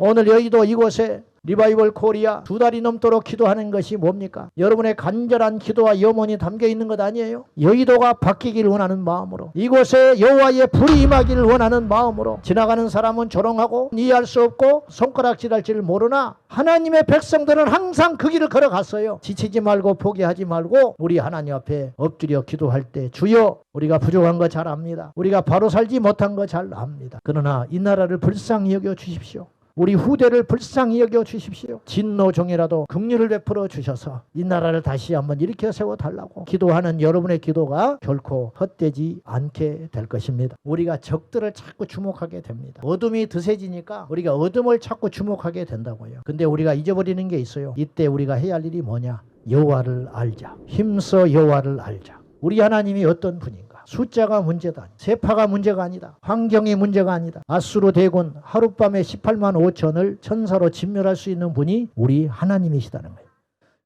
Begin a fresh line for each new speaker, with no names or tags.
오늘 여의도 이곳에 리바이벌 코리아 두 달이 넘도록 기도하는 것이 뭡니까? 여러분의 간절한 기도와 염원이 담겨 있는 것 아니에요? 여의도가 바뀌기를 원하는 마음으로 이곳에 여호와의 불이 임하기를 원하는 마음으로 지나가는 사람은 조롱하고 이해할 수 없고 손가락질할 줄 모르나 하나님의 백성들은 항상 그 길을 걸어갔어요. 지치지 말고 포기하지 말고 우리 하나님 앞에 엎드려 기도할 때 주여 우리가 부족한 거 잘 압니다. 우리가 바로 살지 못한 거 잘 압니다. 그러나 이 나라를 불쌍히 여겨 주십시오. 우리 후대를 불쌍히 여겨 주십시오. 진노종이라도 긍휼을 베풀어 주셔서 이 나라를 다시 한번 일으켜 세워 달라고 기도하는 여러분의 기도가 결코 헛되지 않게 될 것입니다. 우리가 적들을 자꾸 주목하게 됩니다. 어둠이 드세지니까 우리가 어둠을 자꾸 주목하게 된다고요. 근데 우리가 잊어버리는 게 있어요. 이때 우리가 해야 할 일이 뭐냐? 여호와를 알자. 힘써 여호와를 알자. 우리 하나님이 어떤 분인가? 숫자가 문제다. 세파가 문제가 아니다. 환경이 문제가 아니다. 아수르 대군 하룻밤에 18만 5천을 천사로 진멸할 수 있는 분이 우리 하나님이시다는 거예요.